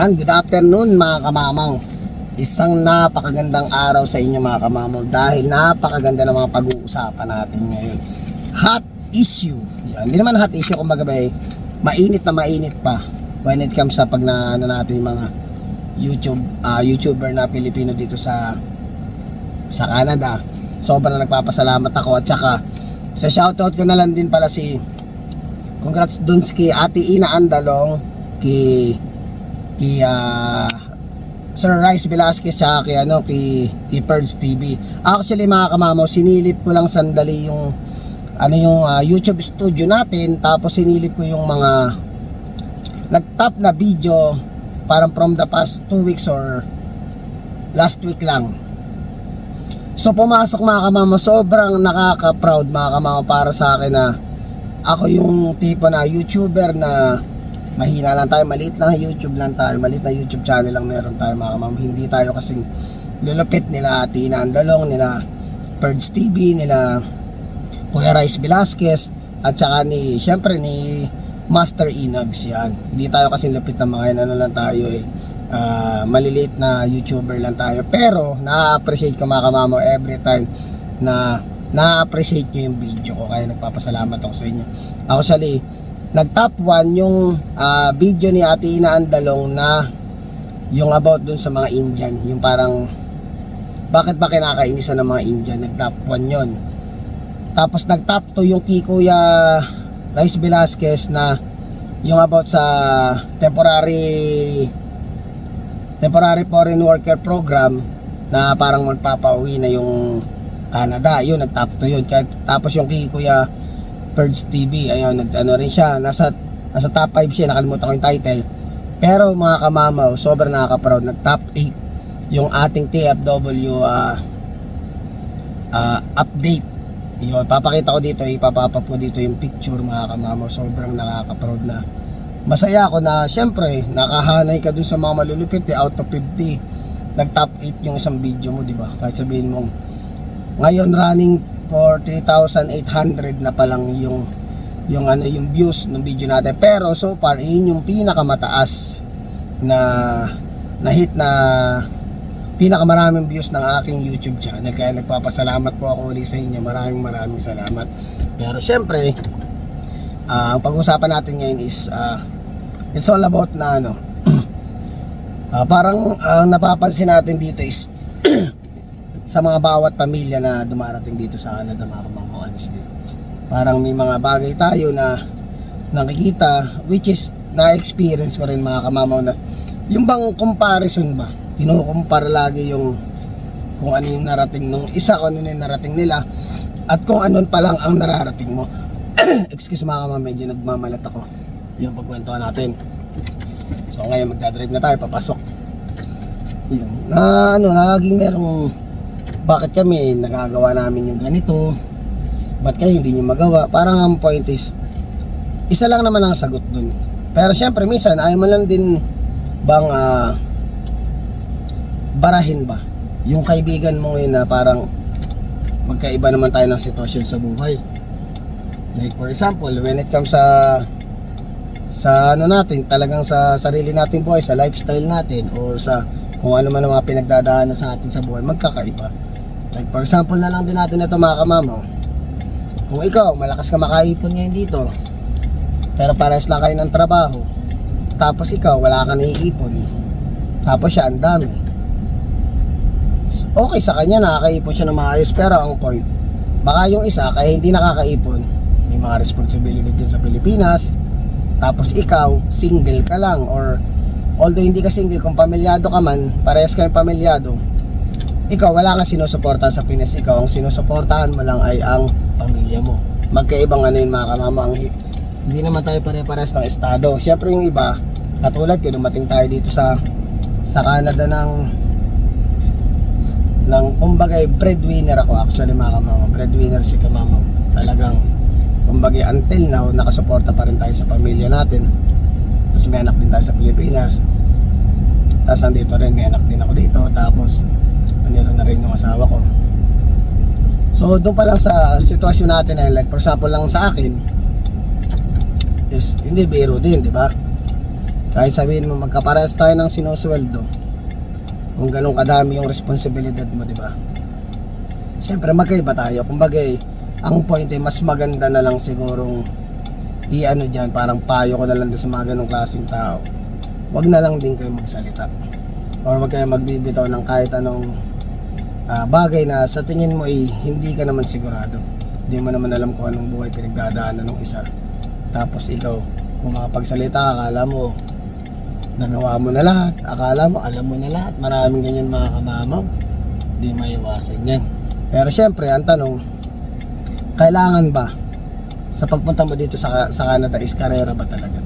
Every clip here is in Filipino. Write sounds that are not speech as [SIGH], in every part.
Yan, good afternoon mga kamamaw. Isang napakagandang araw sa inyo mga kamamaw dahil napakaganda ng mga pag-uusapan natin ngayon. Hot issue. Yan, hindi naman hot issue kumbaga ba eh, mainit na mainit pa when it comes sa pag na, ano natin yung mga YouTube ah, YouTuber na Pilipino dito sa sa Canada. Sobrang nagpapasalamat ako at saka sa shoutout ko na lang din pala si congrats dun kay Ate Ina Andalong kay kay ah, Sir Rice Velasquez sa kay ano kay, kay Perds TV. Actually mga kamamaw, sinilip ko lang sandali yung ano yung ah, YouTube studio natin tapos sinilip ko yung mga nag-top na video parang from the past 2 weeks or last week lang. So pumasok mga kamama, sobrang nakaka-proud mga kamama para sa akin na ako yung tipo na YouTuber na mahina lang tayo, maliit lang YouTube lang tayo, maliit na YouTube channel lang meron tayo mga kamama. Hindi tayo kasing lulupit nila Tina Andalong, nila Perds TV, nila Kuya Rice Velasquez at saka ni, syempre ni Master Inags yan. Hindi tayo kasing lupit na mga yan, ano lang tayo eh ah, maliliit na YouTuber lang tayo. Pero, na-appreciate ko mga kamamo every time na na-appreciate nyo yung video ko. Kaya nagpapasalamat ako sa inyo. Actually, nag-top 1 yung ah, video ni Ate Ina Andalong na yung about dun sa mga Indian. Yung parang, bakit ba kinakainisan ng mga Indian? Nag-top 1 yun. Tapos nag-top 2 yung kay Kuya Rice Velasquez na yung about sa temporary temporary foreign worker program na parang magpapauwi na yung Canada. Yun, nag-top 2 yun. Tapos yung kay Kuya Purge TV, ayun, nag, ano rin siya, nasa, nasa top 5 siya, nakalimutan ko yung title. Pero mga kamamaw, sobrang nakaka-proud, nag-top 8 yung ating TFW ah, ah, update. Yun, papakita ko dito, ipapapa po dito yung picture mga kamamaw, sobrang nakaka-proud na. Masaya ako na syempre nakahanay ka dun sa mga malulupit eh, out of 50 nag top 8 yung isang video mo di ba? Kahit sabihin mo ngayon running for 3,800 na pa lang yung yung ano yung views ng video natin. Pero so far yun yung pinakamataas na na hit na pinakamaraming views ng aking YouTube channel. Kaya nagpapasalamat po ako ulit sa inyo. Maraming maraming salamat. Pero syempre Ah, ang pag-usapan natin ngayon is ah, it's all about na ano. [CLEARS THROAT] Ah, parang ang napapansin natin dito is [CLEARS THROAT] sa mga bawat pamilya na dumarating dito sa Canada mga kamama honestly parang may mga bagay tayo na nakikita which is na-experience ko rin mga kamamaw na yung bang comparison ba kinukumpara lagi yung kung ano yung narating nung isa kung ano yung narating nila at kung ano pa lang ang nararating mo [CLEARS THROAT] excuse mga kama, medyo nagmamalat ako. Yung pagkwentuhan natin. So ngayon magdadrive na tayo, papasok. Yun. Na ano, naging merong bakit kami nagagawa namin yung ganito? Ba't kayo hindi nyo magawa? Parang ang point is, isa lang naman ang sagot dun. Pero syempre minsan ayaw mo lang din bang ah, barahin ba? Yung kaibigan mo ngayon na parang magkaiba naman tayo ng sitwasyon sa buhay. Like for example, when it comes sa sa ano natin, talagang sa sarili nating buhay, sa lifestyle natin or sa kung ano man ang mga pinagdadaanan sa atin sa buhay, magkakaiba. Like for example na lang din natin ito mga kamamo. Kung ikaw, malakas ka makaipon ngayon dito, pero pares lang kayo ng trabaho, tapos ikaw, wala ka naiipon, tapos siya, ang dami. Okay sa kanya, nakakaipon siya ng maayos, pero ang point, baka yung isa, kaya hindi nakakaipon, may mga responsibility din sa Pilipinas, tapos ikaw, single ka lang, or although hindi ka single, kung pamilyado ka man, parehas kayong pamilyado, ikaw wala kang sinusuportahan sa Pinas, ikaw ang sinusuportahan mo lang ay ang pamilya mo. Magkaibang ano yun mga kamama, ang hi- hindi naman tayo pare-pares ng estado. Siyempre yung iba, katulad ko, dumating tayo dito sa sa Canada ng ng kumbaga breadwinner ako. Actually mga kamama breadwinner si kamama. Talagang kumbaga until now nakasuporta pa rin tayo sa pamilya natin. Tapos may anak din tayo sa Pilipinas. Tapos nandito rin may anak din ako dito. Tapos nandito na rin yung asawa ko so doon pa lang sa sitwasyon natin eh, like for example lang sa akin is hindi biro din di ba Kahit sabihin mo magkaparehas tayo ng sinusweldo, kung ganun kadami yung responsibilidad mo, di ba? Siyempre magkaiba tayo. Kumbaga eh, ang point eh, mas maganda na lang sigurong i-ano dyan, parang payo ko na lang sa mga ganong klaseng tao. Huwag na lang din kayo magsalita. Or huwag kayo magbibitaw ng kahit anong ah, bagay na sa tingin mo eh, hindi ka naman sigurado. Hindi mo naman alam kung anong buhay pinagdadaanan ng isa. Tapos ikaw, kung makapagsalita ka, akala mo, nagawa mo na lahat. Akala mo, alam mo na lahat. Maraming ganyan mga kamamaw. Hindi maiwasan yan. Pero syempre, ang tanong, kailangan ba sa pagpunta mo dito sa, sa Canada is karera ba talaga?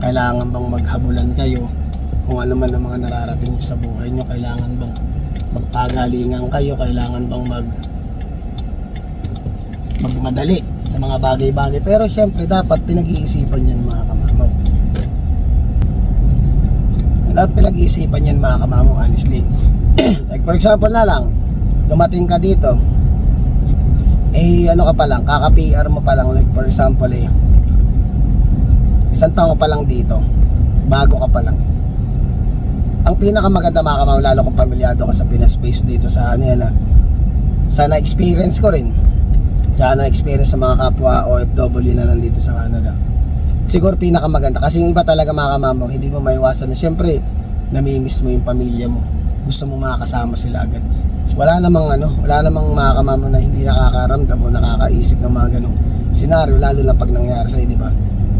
Kailangan bang maghabulan kayo kung ano man ang mga nararating sa buhay nyo? Kailangan bang magpagalingan kayo? Kailangan bang mag magmadali sa mga bagay-bagay? Pero syempre, dapat pinag-iisipan yan mga kamamaw. Dapat pinag-iisipan yan mga kamamaw, honestly. [CLEARS THROAT] like for example na lang, dumating ka dito, eh ano ka pa lang, kaka-PR mo pa lang, like for example eh, isang taon ka pa lang dito, bago ka pa lang. Ang pinakamaganda mga kamamaw, lalo kung pamilyado ka sa Pinas based dito sa ano yan ah, sa na-experience ko rin, sa na-experience sa mga kapwa OFW na nandito sa Canada. Siguro pinakamaganda. Kasi yung iba talaga mga kamamaw hindi mo maiwasan na syempre namimiss mo yung pamilya mo. Gusto mo makakasama sila agad. Wala namang ano wala namang mga kamamaw na hindi nakakaramdam o nakakaisip ng mga ganong senaryo lalo na pag nangyari sa'yo di ba?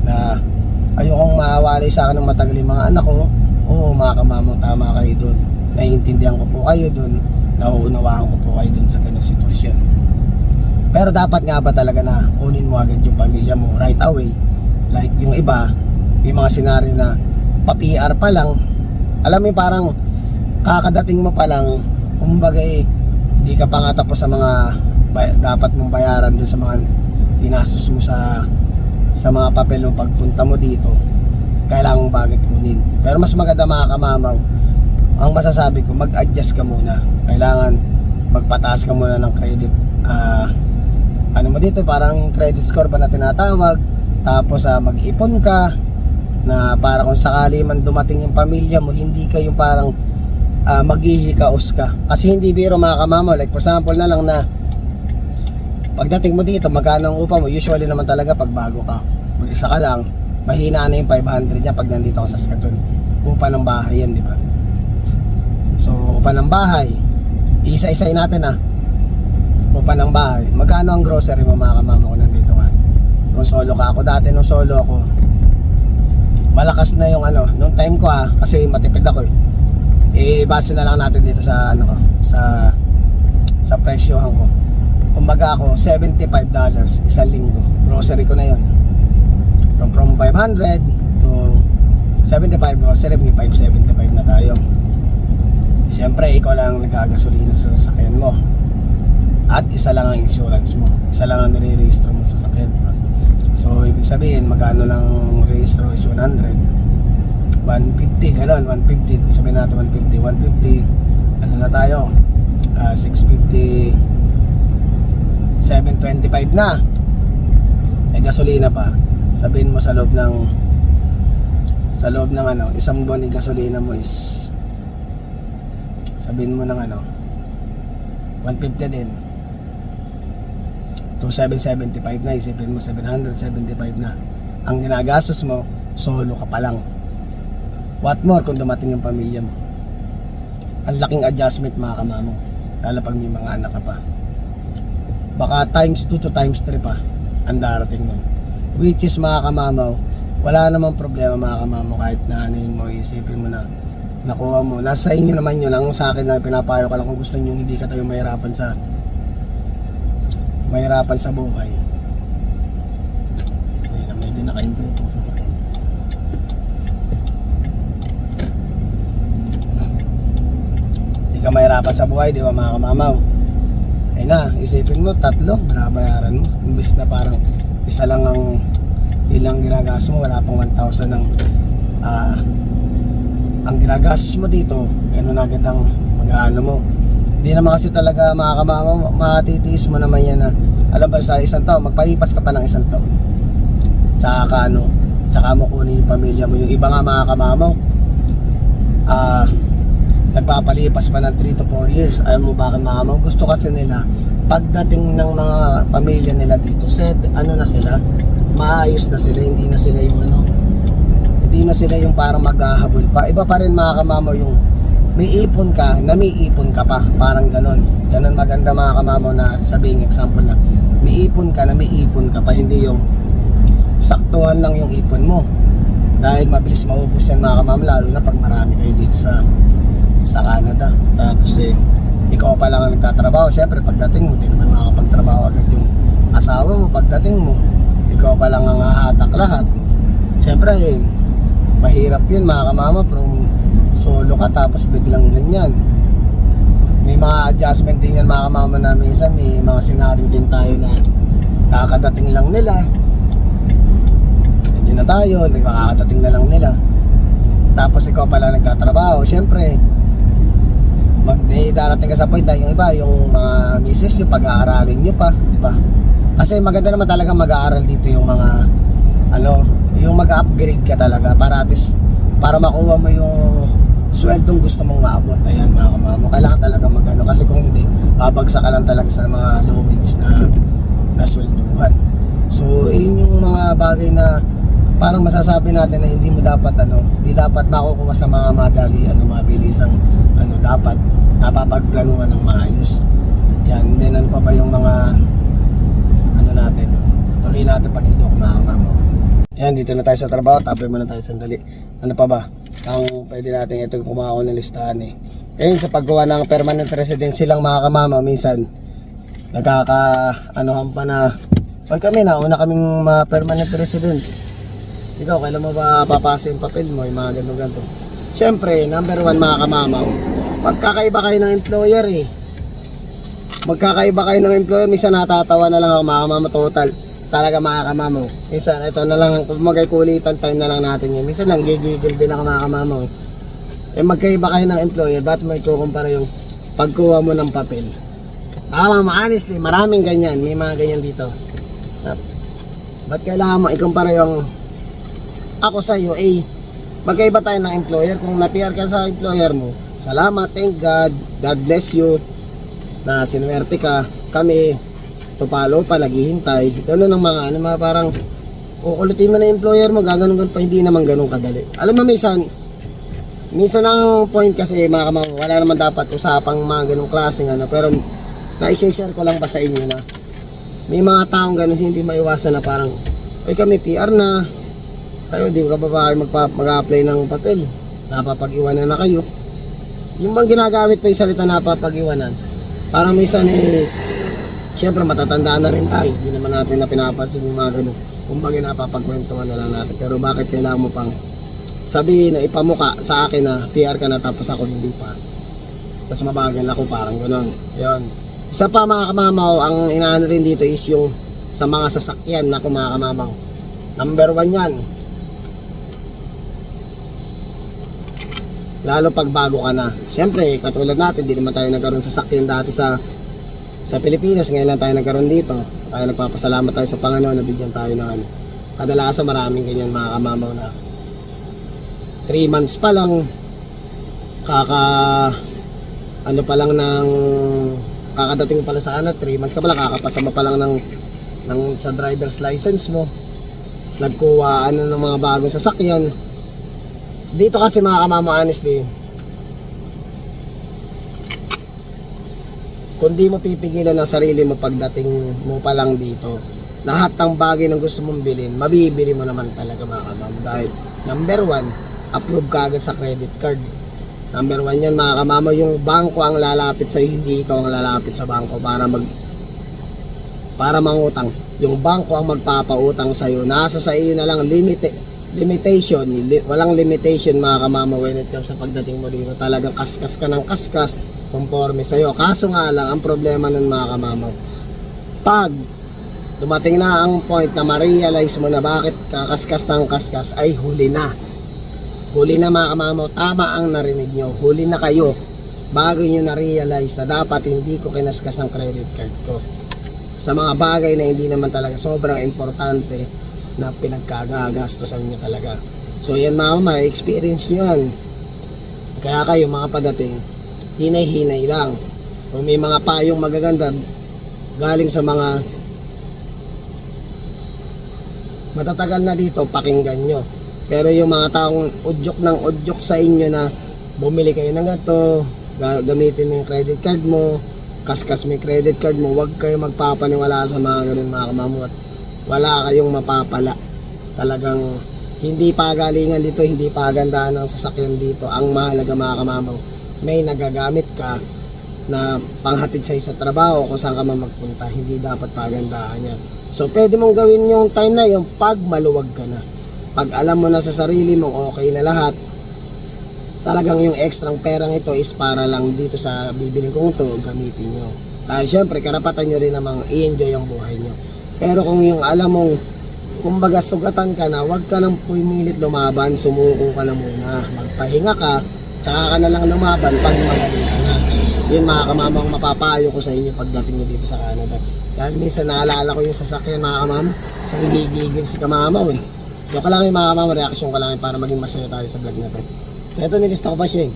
Na ayokong maawalay sa akin ng matagal yung mga anak ko oo mga kamamaw tama kayo doon naiintindihan ko po kayo doon nauunawaan ko po kayo doon sa ganong sitwasyon. Pero dapat nga ba talaga na kunin mo agad yung pamilya mo right away? Like yung iba yung mga senaryo na pa-PR pa lang. Alam mo parang kakadating mo pa lang kumbaga eh, hindi ka pa nga tapos sa mga dapat mong bayaran dun sa mga ginastos mo sa sa mga papel mo pagpunta mo dito kailangan mo bagay kunin. Pero mas maganda mga kamamaw ang masasabi ko mag-adjust ka muna. Kailangan magpataas ka muna ng credit. Ah ano mo dito parang credit score ba na tinatawag? Tapos ah, mag-ipon ka na para kung sakali man dumating yung pamilya mo hindi ka yung parang uh, maghihikaos ka. Kasi hindi biro mga kamama like for example na lang na pagdating mo dito magkano ang upa mo? Usually naman talaga pag bago ka mag isa ka lang mahina na yung 500 niya pag nandito ka sa Saskatoon. Upa ng bahay yan di ba? So upa ng bahay. Isa-isayin natin ah. Upa ng bahay. Magkano ang grocery mo mga kamama ko nandito ka kung solo ka. Ako dati nung solo ako malakas na yung ano nung time ko ah kasi matipid ako eh. Eh base na lang natin dito sa ano ko sa sa presyohan ko. Kumbaga ako 75 dollars isang linggo. Grocery ko na yon from from 500 to 75 grocery may 575 na tayo Siyempre, ikaw lang ang nagkagasolina sa sasakyan mo. At isa lang ang insurance mo. Isa lang ang nire-registro mo sa sasakyan. So, ibig sabihin, magkano lang registro is 100. 150, gano'n, 150. Sabihin natin 150, 150. Ano na tayo? Ah, 650, 725 na. Eh, gasolina pa. Sabihin mo sa loob ng sa loob ng ano, isang buwan ng gasolina mo is sabihin mo ng ano 150 din. To 775 na isipin mo 775 na. Ang ginagastos mo solo ka pa lang. What more kung dumating yung pamilya mo? Ang laking adjustment mga kamamo lalo pag may mga anak ka pa. Baka times 2 to times 3 pa ang darating nun which is mga kamamaw wala namang problema mga kamamo kahit na ano yun mo isipin mo na nakuha mo. Nasa inyo naman yun. Ang sa akin na pinapayo ka lang kung gusto nyo hindi ka tayo mahirapan sa mahirapan sa buhay. Na, medyo nakaintutong sa sakit. Hindi ka mahirapan sa buhay, di ba mga kamamaw? Ayun na, isipin mo, tatlo, binabayaran mo. Imbes na parang isa lang ang ilang ginagas mo, wala pang 1,000 ng ah ang ginagastos mo dito, gano'n agad ang mag-ano mo. Hindi naman kasi talaga makakamama, matitiis mo naman yan na, alam ba sa isang taon, magpalipas ka pa ng isang taon. Tsaka ka ano, tsaka mo kunin yung pamilya mo. Yung iba nga mga kamamaw, ah, nagpapalipas pa ng 3 to 4 years. Ayaw mo bakit mga kamamaw? Gusto kasi nila, pagdating ng mga pamilya nila dito, said, ano na sila, maayos na sila, hindi na sila yung ano, hindi na sila yung parang maghahabol pa. Iba pa rin mga kamamaw yung may ipon ka na may ipon ka pa. Parang ganon. Ganon maganda mga kamamaw na sabihin example na may ipon ka na may ipon ka pa. Hindi yung saktuhan lang yung ipon mo. Dahil mabilis maubos yan mga kamamaw lalo na pag marami kayo dito sa sa Canada. Tapos eh, ikaw pa lang ang nagtatrabaho. Siyempre pagdating mo, di naman makakapagtrabaho agad yung asawa mo. Pagdating mo, ikaw pa lang ang hahatak lahat. Siyempre eh, mahirap yun mga kamama from solo ka tapos biglang ganyan. May mga adjustment din yan mga kamama na minsan may mga senaryo din tayo na kakadating lang nila. Hindi na tayo hindi makakadating na lang nila. Tapos ikaw pala nagtatrabaho syempre mag eh, darating ka sa point na yung iba yung mga misis nyo pag-aaralin nyo pa di ba? Kasi maganda naman talaga mag-aaral dito yung mga ano yung mag-upgrade ka talaga para at least para makuha mo yung sweldong gusto mong maabot. Ayan mga kamamo kailangan talaga magano. Kasi kung hindi babagsak ka lang talaga sa mga low wage na na swelduhan. So yun yung mga bagay na parang masasabi natin na hindi mo dapat ano hindi dapat makukuha sa mga madali ano mabilis ang ano dapat napapagplanuhan ng maayos yan then ano pa ba yung mga ano natin tuloy natin pag hindi ako makakamaw yan, dito na tayo sa trabaho. Tapos muna tayo sandali. Ano pa ba? Ang pwede natin ito kumaha ko ng listahan eh. Ngayon, sa paggawa ng permanent residency lang mga kamama, minsan nagkaka anuhan pa na Pag kami na, una kaming mga permanent resident. Ikaw, kailan mo ba papasa yung papel mo, yung mga ganun ganito. Siyempre, number one mga kamamaw, magkakaiba kayo ng employer eh. Magkakaiba kayo ng employer, minsan natatawa na lang ako mga kamama total talaga makakamamaw. Minsan, ito na lang, kung magkulitan time na lang natin yun. Minsan lang, gigigil din ako makakamamaw. Eh, magkaiba kayo ng employer, ba't mo ikukumpara yung pagkuha mo ng papel? Ah, mama, honestly, maraming ganyan. May mga ganyan dito. Ba't kailangan mo ikumpara yung ako sa iyo, eh, magkaiba tayo ng employer. Kung na-PR ka sa employer mo, salamat, thank God, God bless you, na sinuwerte ka. Kami, tupalo pa, naghihintay. Ganun ang mga, ano, mga parang, kukulitin mo na employer mo, gaganon ganun pa, hindi naman ganun kadali. Alam mo, minsan, minsan ang point kasi, mga kamang, wala naman dapat usapang mga ganung klaseng ano, pero, na-share ko lang ba sa inyo na, may mga taong ganun, hindi maiwasan na parang, ay kami PR na, kayo, di ba ba kayo mag-apply ng papel, napapag-iwanan na kayo. Yung bang ginagamit pa yung salita napapag-iwanan, parang minsan eh, Siyempre matatanda na rin tayo. Hindi naman natin na pinapansin yung mga ganun. Kumbaga napapagkwentuhan na lang natin. Pero bakit kailangan mo pang sabihin na ipamuka sa akin na PR ka na tapos ako hindi pa. Tapos mabagal ako parang gano'n. Yun. Isa pa mga kamamaw, ang inaano rin dito is yung sa mga sasakyan na mga kamamaw. Number one yan. Lalo pag bago ka na. Siyempre, katulad natin, hindi naman tayo nagkaroon sa sasakyan dati sa sa Pilipinas, ngayon lang tayo nagkaroon dito. Tayo nagpapasalamat tayo sa Panginoon na bigyan tayo ng ano. Kadalasan maraming ganyan mga kamamaw na 3 months pa lang kaka ano pa lang ng kakadating pala sa ano 3 months ka pa lang kakapasa mo pa lang ng, ng sa driver's license mo nagkuha ano ng mga bagong sasakyan dito kasi mga kamamaw honestly kung di mo pipigilan ang sarili mo pagdating mo pa lang dito, lahat ng bagay na gusto mong bilhin, mabibili mo naman talaga mga kamam. Dahil, number one, approve ka agad sa credit card. Number one yan mga kamama, yung bangko ang lalapit sa hindi ikaw ang lalapit sa bangko para mag para mangutang. Yung bangko ang magpapautang sa iyo. Nasa sa iyo na lang limit limitation, li- walang limitation mga kamama when it comes sa pagdating mo dito. Talagang kaskas ka ng kaskas conforme sa'yo. Kaso nga lang, ang problema nun mga kamamaw, pag dumating na ang point na ma-realize mo na bakit kakaskas ng kaskas, ay huli na. Huli na mga kamamaw, tama ang narinig nyo. Huli na kayo bago nyo na-realize na dapat hindi ko kinaskas ang credit card ko. Sa mga bagay na hindi naman talaga sobrang importante na pinagkagagastosan niyo talaga. So yan mga mama, experience nyo yan. Kaya kayo mga padating, hinay-hinay lang. Kung may mga payong magaganda, galing sa mga matatagal na dito, pakinggan nyo. Pero yung mga taong udyok ng udyok sa inyo na bumili kayo ng gato, ga- gamitin yung credit card mo, kaskas yung credit card mo, huwag kayo magpapaniwala sa mga ganun mga kamamot. Wala kayong mapapala. Talagang hindi pagalingan dito, hindi pagandahan ng sasakyan dito. Ang mahalaga mga kamamaw, may nagagamit ka na panghatid sa'yo sa trabaho kung saan ka man magpunta. Hindi dapat pagandahan yan. So, pwede mong gawin yung time na yung pag maluwag ka na. Pag alam mo na sa sarili mo, okay na lahat, talagang yung extrang perang ito is para lang dito sa bibiling kong to, gamitin nyo. Dahil syempre, karapatan nyo rin namang i-enjoy ang buhay nyo. Pero kung yung alam mong, kumbaga sugatan ka na, huwag ka nang pumilit lumaban, sumuko ka na muna. Magpahinga ka, tsaka ka na lang lumaban pag magaling na. Yun mga kamamang mapapayo ko sa inyo pagdating nyo dito sa Canada. Dahil minsan naalala ko yung sasakyan mga kamam, nanggigigil si kamamaw eh. Yung ka lang yung mga kamam, reaction ka lang para maging masaya tayo sa vlog na to. So ito nilista ko pa siya eh.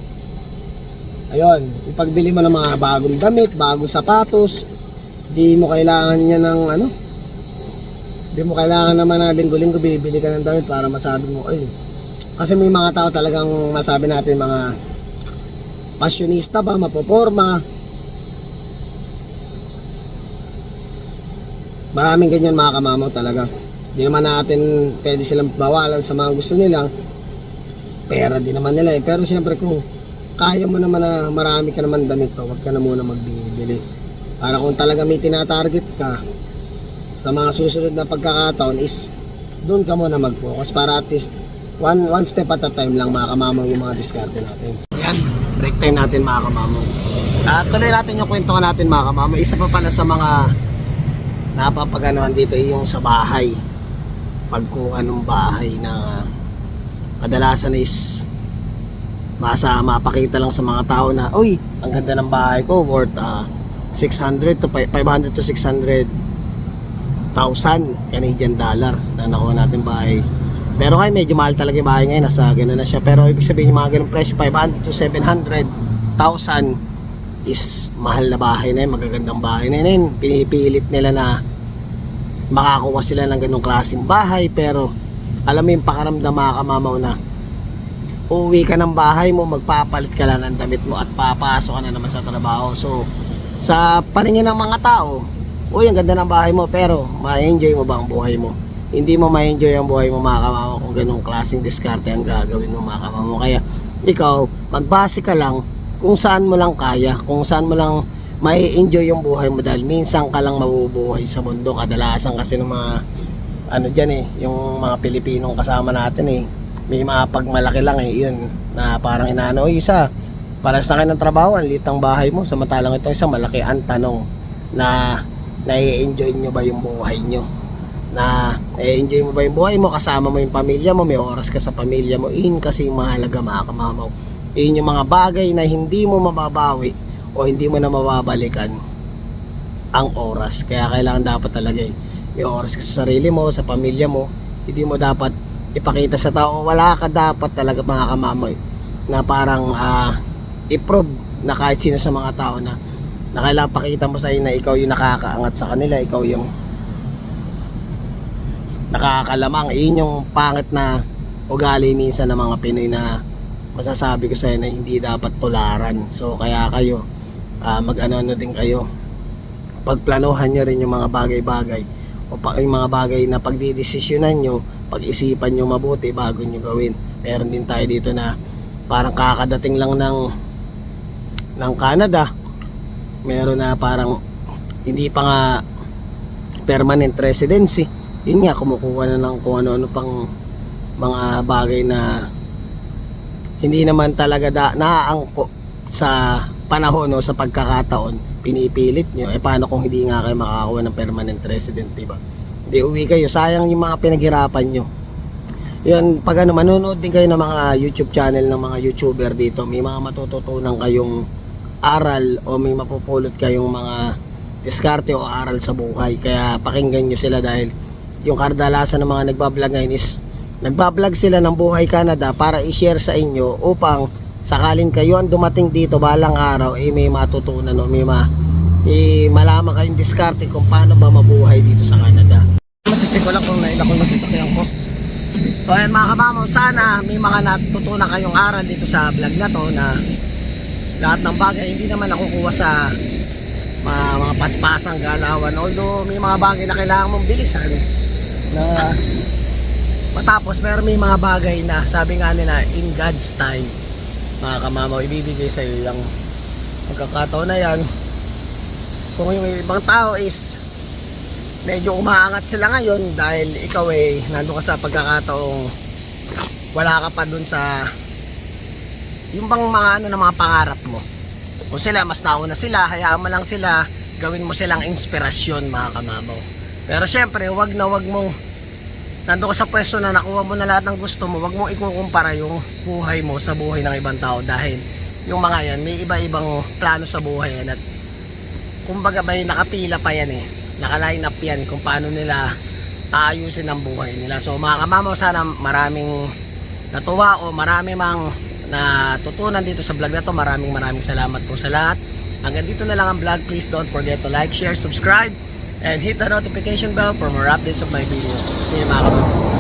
Ayun, ipagbili mo ng mga bagong damit, bagong sapatos, di mo kailangan niya ng ano, di mo kailangan naman na linggo-linggo bibili ka ng damit para masabi mo, ay, kasi may mga tao talagang masabi natin mga pasyonista ba, mapoporma. Maraming ganyan mga kamamaw talaga. Hindi naman natin pwede silang bawalan sa mga gusto nilang. Pera din naman nila eh. Pero siyempre kung kaya mo naman na marami ka naman damit pa, huwag ka na muna magbibili. Para kung talaga may tinatarget ka, sa mga susunod na pagkakataon is doon ka muna mag-focus para at least one, one step at a time lang mga kamamaw yung mga diskarte natin. Yan, break time natin mga kamamaw. At tuloy natin yung kwento natin mga kamamaw. Isa pa pala sa mga napapaganoan dito yung sa bahay. Pagkuha ng bahay na kadalasan is masa mapakita lang sa mga tao na uy, ang ganda ng bahay ko worth ah, 600 to fi- 500 to 600 1,000 Canadian dollar na nakuha natin bahay. Pero ngayon medyo mahal talaga yung bahay ngayon, nasa ganun na siya. Pero ibig sabihin yung mga ganun presyo, 500 to 700, 1,000 is mahal na bahay na yun, magagandang bahay na yun. Pinipilit nila na makakuha sila ng ganung klaseng bahay pero alam mo yung pakaramdam mga kamamaw na uuwi ka ng bahay mo, magpapalit ka lang ng damit mo at papasok ka na naman sa trabaho. So, sa paningin ng mga tao, uy, ang ganda ng bahay mo, pero ma-enjoy mo ba ang buhay mo? Hindi mo ma-enjoy ang buhay mo mga kamama kung ganung klaseng diskarte ang gagawin mo mga kamama mo. Kaya, ikaw, magbase ka lang kung saan mo lang kaya, kung saan mo lang may enjoy yung buhay mo dahil minsan ka lang mabubuhay sa mundo. Kadalasan kasi ng mga ano dyan eh, yung mga Pilipinong kasama natin eh, may mga pagmalaki lang eh, yun, na parang inaano, "Oy, isa, para sa akin ng trabaho, ang litang bahay mo, samantalang ito isang malaki ang tanong na nai-enjoy nyo ba yung buhay nyo? Na nai-enjoy mo ba yung buhay mo? Kasama mo yung pamilya mo? May oras ka sa pamilya mo? Iyon kasi yung mahalaga mga kamamaw. Iyon yung mga bagay na hindi mo mababawi o hindi mo na mababalikan ang oras. Kaya kailangan dapat talaga eh, may oras ka sa sarili mo, sa pamilya mo. Hindi mo dapat ipakita sa tao. Wala ka dapat talaga mga kamamaw na parang ah, i-prove na kahit sino sa mga tao na na kailangan pakita mo sa iyo na ikaw yung nakakaangat sa kanila, ikaw yung nakakalamang. Iyon yung pangit na ugali minsan ng mga Pinoy na masasabi ko sa iyo na hindi dapat tularan. So kaya kayo, ah, mag-ano-ano din kayo. Pagplanuhan nyo rin yung mga bagay-bagay o pa, yung mga bagay na pagdidesisyonan nyo, pag-isipan nyo mabuti bago nyo gawin. Meron din tayo dito na parang kakadating lang ng ng Canada meron na parang hindi pa nga permanent residency. Yun nga kumukuha na ng kung ano-ano pang mga bagay na hindi naman talaga da, naaangko sa panahon o sa pagkakataon. Pinipilit nyo. Eh paano kung hindi nga kayo makakakuha ng permanent resident diba? Hindi uwi kayo. Sayang yung mga pinaghirapan nyo. Yun pag ano manonood din kayo ng mga YouTube channel ng mga YouTuber dito. May mga matututunan kayong aral o may mapupulot kayong mga diskarte o aral sa buhay. Kaya pakinggan nyo sila dahil yung kardalasan ng mga nagbablog ngayon is nagbablog sila ng buhay Canada para i-share sa inyo upang sakalin kayo ang dumating dito balang araw eh may matutunan o may, ma, may malaman kayong diskarte kung paano ba mabuhay dito sa Canada. Check ko lang kung naila ko masasakyan ko. So ayan mga kamamaw, sana may mga natutunan kayong aral dito sa vlog na to na lahat ng bagay hindi naman nakukuha sa mga, mga paspasang galawan. Although may mga bagay na kailangan mong bilisan na matapos pero may mga bagay na sabi nga nila in God's time mga kamamaw ibibigay sa iyo yung pagkakataon na yan. Kung yung ibang tao is medyo umaangat sila ngayon dahil ikaw eh nandun ka sa pagkakataong wala ka pa dun sa yung bang mga ano na mga pangarap mo? Kung sila mas nauna sila hayaan mo lang sila gawin mo silang inspirasyon mga kamamaw pero syempre wag na wag mong nandun ka sa pwesto na nakuha mo na lahat ng gusto mo wag mong ikukumpara yung buhay mo sa buhay ng ibang tao dahil yung mga yan may iba-ibang plano sa buhay yan at kumbaga may nakapila pa yan eh. Nakaline up yan kung paano nila aayusin ang buhay nila. So mga kamamaw sana maraming natuwa o marami mang natutunan dito sa vlog na to. Maraming maraming salamat po sa lahat. Hanggang dito na lang ang vlog. Please don't forget to like, share, subscribe and hit the notification bell for more updates of my video. See you mga kamamaw